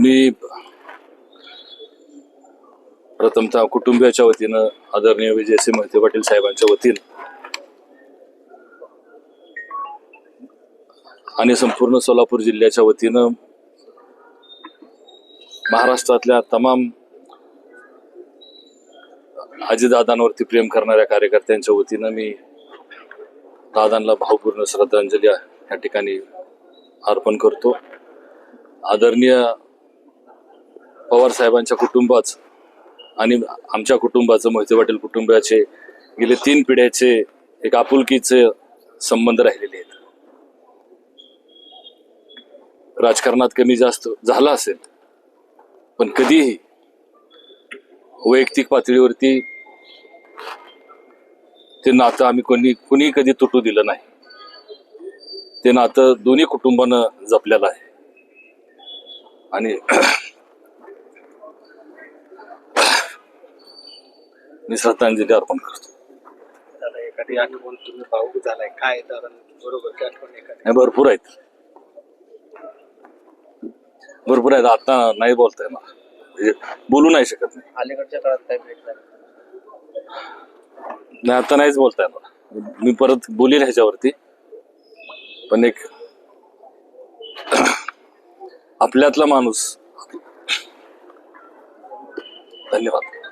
मी प्रथमतः कुटुंबियाच्या वतीनं आदरणीय विजय सिंह मोहिते पाटील साहेबांच्या वतीनं आणि संपूर्ण सोलापूर जिल्ह्याच्या वतीनं महाराष्ट्रातल्या तमाम अजितदादांवरती प्रेम करणाऱ्या कार्यकर्त्यांच्या वतीनं मी दादांना भावपूर्ण श्रद्धांजली या ठिकाणी अर्पण करतो. आदरणीय पवार साहेबांच्या कुटुंबाच आणि आमच्या कुटुंबाचं मोहिते पाटील कुटुंबाचे गेले तीन पिढ्याचे एक आपुलकीचे संबंध राहिलेले आहेत. राजकारणात कमी जास्त झाला असेल पण कधीही वैयक्तिक पातळीवरती ते नातं आम्ही कोणी कुणी कधी तुटू दिलं नाही. ते नातं दोन्ही कुटुंबानं जपलेलं आहे. आणि मी श्रद्धांजली अर्पण करतो. दादा एखादी आठवण तुम्ही भाऊक झालाय. काय बरोबर आठवण एखादी? भरपूर आहेत. भरपूर आहेत. आता नाही बोलता येणार म्हणजे बोलू नाही शकत नाही अलीकडच्या काळात काय भेट झाली नाही आता नाहीच बोलता येणार मी परत बोलील ह्याच्यावरती. पण एक आपल्यातला माणूस. धन्यवाद.